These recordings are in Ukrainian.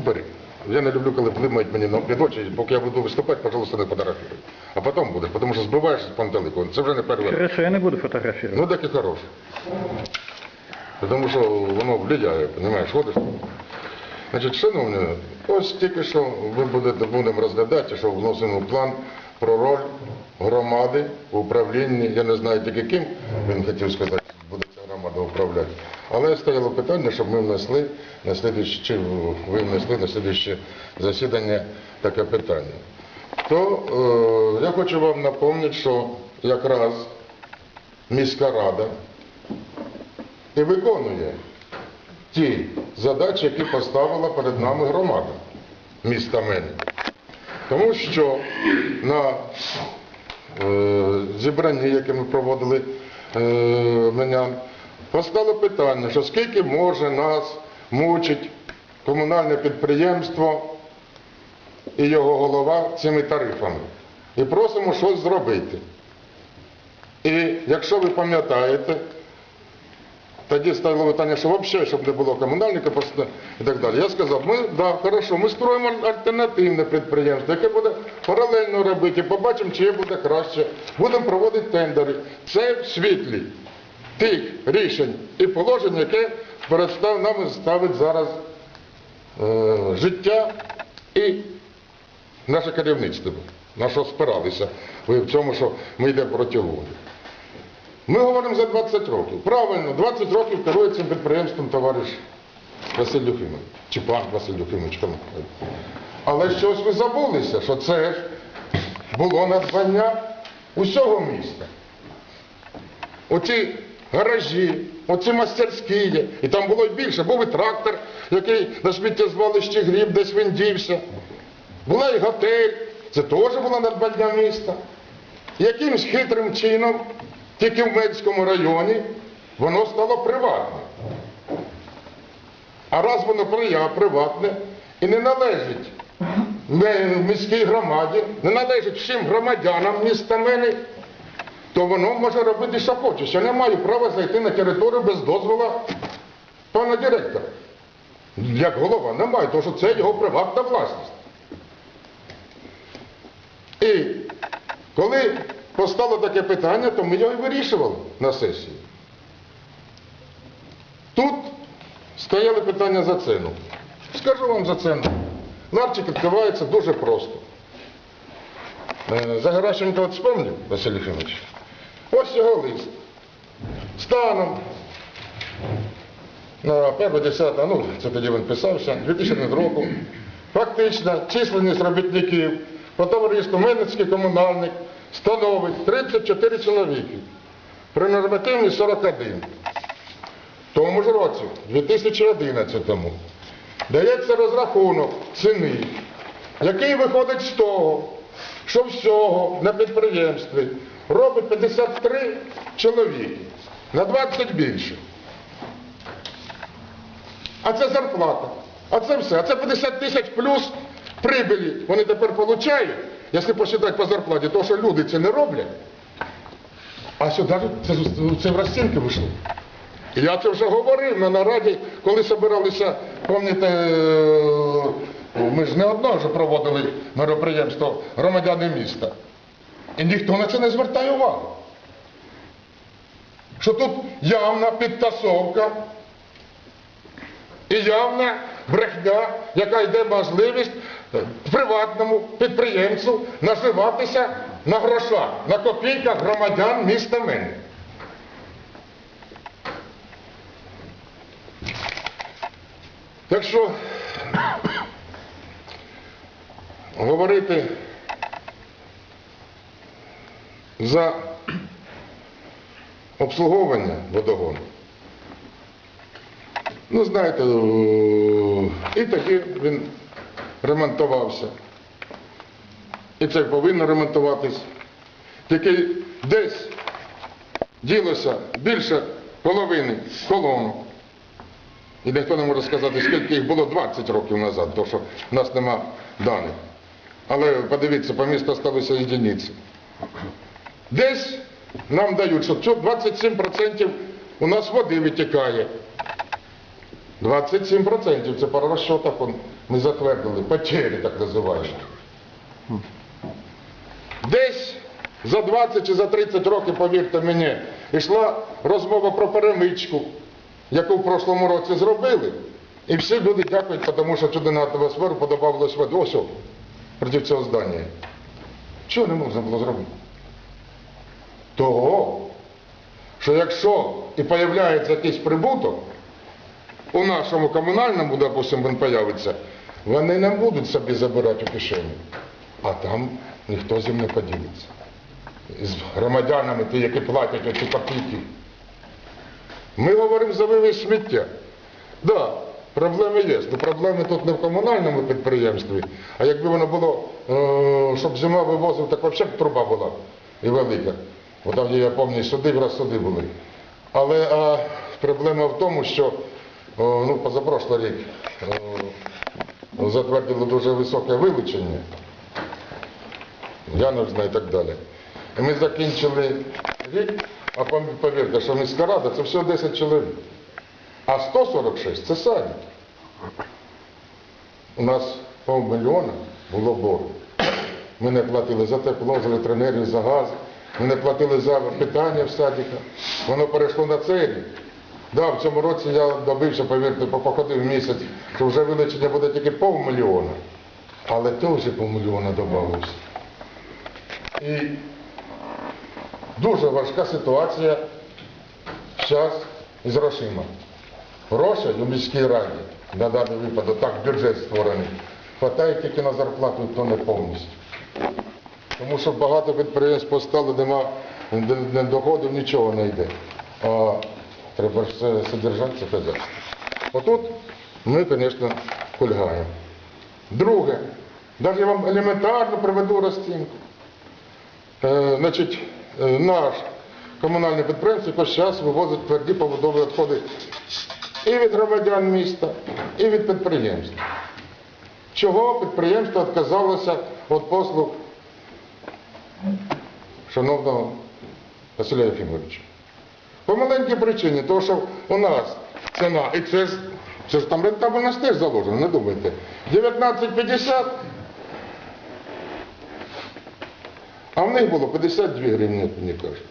Убери. Я не люблю, коли блимають мені на під очі, поки я буду виступати, пожалуйста, не фотографіруй. А потім буде, тому що збиваєш з пантелику. Це вже не раз. Хорошо, я не буду фотографировать. Ну так і хороше. Тому що воно впливає, розумієш, ходиш. Значить, шановні, ось тільки що будете, будемо розглядати, що вносимо план про роль громади в управлінні, я не знаю тільки ким, він хотів сказати, буде ця громада управляти. Але стояло питання, щоб ми внесли на слідуюче, чи ви внесли на слідуюче засідання таке питання. То е, я хочу вам напомнити, що якраз міська рада і виконує ті задачі, які поставила перед нами громада міста Мені. Тому що на е, зібранні, яке ми проводили е, менян, постало питання, що скільки може нас мучить комунальне підприємство і його голова цими тарифами. І просимо щось зробити. І якщо ви пам'ятаєте, тоді ставило питання, що взагалі, щоб не було комунальника і так далі. Я сказав, ми, да, хорошо, ми строїмо альтернативне підприємство, яке буде паралельно робити, побачимо, чиє буде краще. Будемо проводити тендери. Це в світлі тих рішень і положень, яке перед став- нами ставить зараз е, життя і наше керівництво, на що спиралися в цьому, що ми йдемо проти води. Ми говоримо за 20 років. Правильно, 20 років керує цим підприємством товариш Василь Юхимович, чи пан Василь Юхимович. кому. Але щось ви забулися, що це ж було надбання усього міста. Оці гаражі, оці мастерські, і там було й більше. Був і трактор, який на сміттєзвалищі гріб, десь він дівся. Була і готель, це теж було надбання міста. Якимсь хитрим чином, тільки в Мельському районі, воно стало приватним. А раз воно при- приватне і не належить ме- міській громаді, не належить всім громадянам міста Мені, то воно може робити, що хоче. Я не маю права зайти на територію без дозволу пана директора. Як голова не маю, тому що це його приватна власність. І коли постало таке питання, то ми його і вирішували на сесії. Тут стояли питання за ціну. Скажу вам за ціну. Ларчик відкривається дуже просто. Е, За от вспомнив, Василь Єфимович? Ось його лист. Станом на 1 10, ну це тоді він писався, 2000 року. Фактично, численність робітників по товариству Мельницький комунальник становить 34 чоловіки. При нормативній 41. В тому ж році, 2011-му, дається розрахунок ціни, який виходить з того, що всього на підприємстві робить 53 чоловіки, на 20 більше. А це зарплата. А це все. А це 50 тисяч плюс прибилі. Вони тепер получають, якщо посчитати по зарплаті, то що люди це не роблять. А сюди це, це в розцінки вийшло. Я це вже говорив на нараді, коли збиралися, пам'ятаєте, е, ми ж не одно вже проводили мероприємство громадяни міста. І ніхто на це не звертає увагу. Що тут явна підтасовка і явна брехня, яка йде можливість е, приватному підприємцю наживатися на грошах, на копійках громадян міста Мені. Так що говорити за обслуговування водогону. Ну, знаєте, е, і тоді він ремонтувався. І це повинно ремонтуватись. Тільки десь ділося більше половини колонок. І ніхто не може сказати, скільки їх було 20 років назад, тому що в нас нема даних. Але подивіться, по місту залишилися єдиниці. Десь нам дають, що 27% у нас води витікає. 27% це по розчетах ми затвердили, потері так називаємо. Десь за 20 чи за 30 років, повірте мені, йшла розмова про перемичку, яку в прошлому році зробили. І всі люди дякують, тому що туди на атмосферу подобавилось води. Ось проти цього здання. Чого не можна було зробити? Того, що якщо і появляється якийсь прибуток, у нашому комунальному, допустим, він появиться, вони не будуть собі забирати у кишені, а там ніхто з ним не поділиться. З громадянами, ті, які платять оці копійки. Ми говоримо за вивіз сміття. Да, проблеми є. але проблеми тут не в комунальному підприємстві, а якби воно було, е, щоб зима вивозив, так взагалі б труба була і велика. Де я пам'ятаю, суди в суди були. Але а, проблема в тому, що о, ну, позапрошлий рік о, затвердили дуже високе вилучення, Яновжна і так далі. І ми закінчили рік, а повірте, що міська рада це всього 10 чоловік. А 146 це садик. У нас півмільйона було боргу. Ми не платили за тепло, за електроенергію, за газ. Ми не платили за питання в садика. Воно перейшло на цей рік. Да, в цьому році я добився, повірте, походив місяць, що вже вилучення буде тільки півмільйона. Але теж півмільйона додалося. І дуже важка ситуація зараз із грошима. Грошей у міській раді на даний випадок, так бюджет створений, хватає тільки на зарплату, то не повністю. Тому що багато підприємств постало, нема не, доходів, нічого не йде. А треба ж це содержати, це хазяйство. Отут ми, звісно, кульгаємо. Друге, навіть я вам елементарно приведу розцінку. Е, значить, е, наш комунальне підприємство якось зараз вивозить тверді побудові відходи і від громадян міста, і від підприємств. Чого підприємство відказалося від послуг шановного Василя Єфімовича? По маленькій причині, тому що у нас ціна, і це ж, це ж там рентабельність теж заложена, не думайте. 19,50, а в них було 52 гривні, як мені кажуть.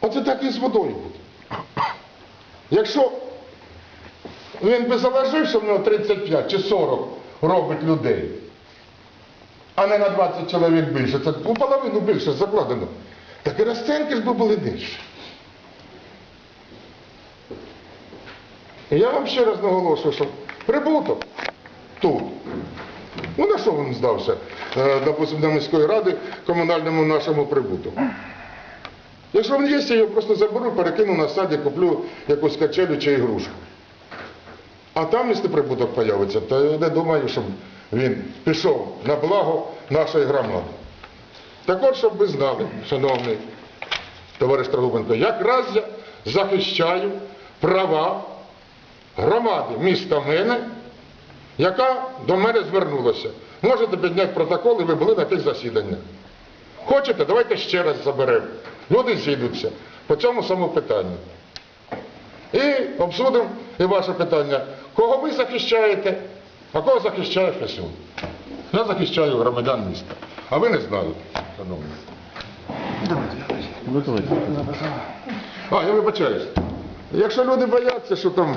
Оце так і з водою буде. Якщо він би заложив, що в нього 35 чи 40 робить людей, а не на 20 чоловік більше, це у половину більше закладено, так і розцінки ж би були більше. І я вам ще раз наголошую, що прибуток тут. Ну на що він здався, е, допустим, до міської ради комунальному нашому прибутку? Якщо він є, я його просто заберу, перекину на саді, куплю якусь качелю чи ігрушку. А там, якщо прибуток з'явиться, то я не думаю, щоб він пішов на благо нашої громади. Так от, щоб ви знали, шановний товариш Трогубенко, якраз я захищаю права громади міста мене, яка до мене звернулася. Можете підняти протокол, і ви були на тих засіданнях. Хочете, давайте ще раз заберемо. Люди зійдуться по цьому самому питанню. І обсудимо і ваше питання. Кого ви захищаєте, а кого захищає ФСУ? Я захищаю громадян міста. А ви не знаєте, шановні. А, я вибачаюсь. Якщо люди бояться, що там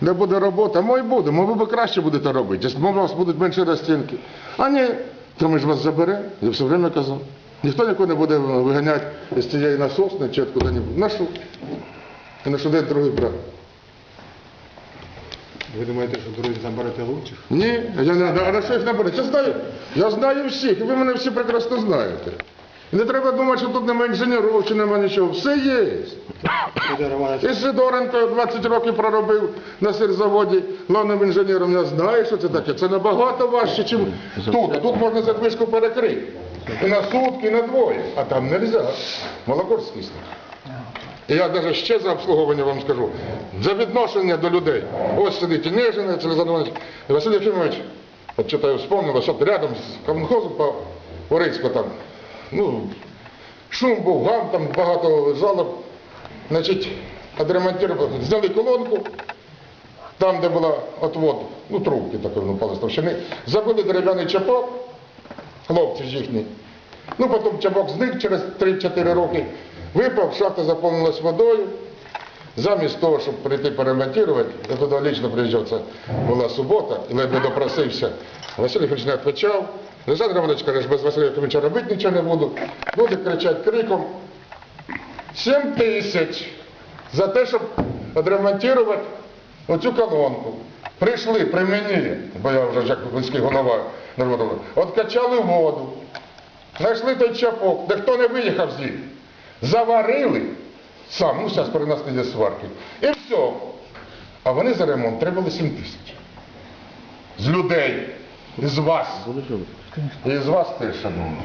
не буде роботи, мо й буде, мо ви б краще будете робити, у вас будуть менші розцінки. А ні, то ми ж вас заберемо, я все время казав. Ніхто нікого не буде виганяти з цієї насосни чи откуда-небудь. Нашу. І на що один другий брат. Ви думаєте, що друзі заберете лучших? Ні, я не а на що їх наберуть. Я знаю, я знаю всіх, і ви мене всі прекрасно знаєте. І не треба думати, що тут немає інженерів чи немає нічого. Все є. І Сидоренко 20 років проробив на сирзаводі головним інженером. Я знаю, що це таке. Це набагато важче, ніж тут. Тут можна задвижку перекрити. І на сутки, і на двоє. А там не можна. Молоко скисне. Я навіть ще за обслуговування вам скажу. За відношення до людей. Ось сидить і Іванович. І Василь Єфимович, от що я вспомнила, що рядом з комунхозом по Орицьку там. Ну, шум був, гам, там багато жалоб. Значить, Отремонтировали, зняли колонку, там, де була отвод, ну трубки такої, ну, пали з товщини, забили дерев'яний чапок, хлопці ж їхні. Ну, потім чапок зник через 3-4 роки, випав, шахта заповнилась водою. Замість того, щоб прийти перемонтувати, я туди лічно приїжджав, це була субота, і ледве допросився. Василь Ігорович не відповідав. Олександр Іванович каже, без Василя Ігоровича робити нічого не буду. Люди кричать криком. 7 тисяч за те, щоб відремонтувати оцю колонку. Прийшли при мені, бо я вже як близький голова, народу, откачали воду, знайшли той чапок, де хто не виїхав з них, заварили сам, ну зараз нас не сварки. І все. А вони за ремонт требували 7 тисяч. З людей, із вас. І з вас теж, шановні.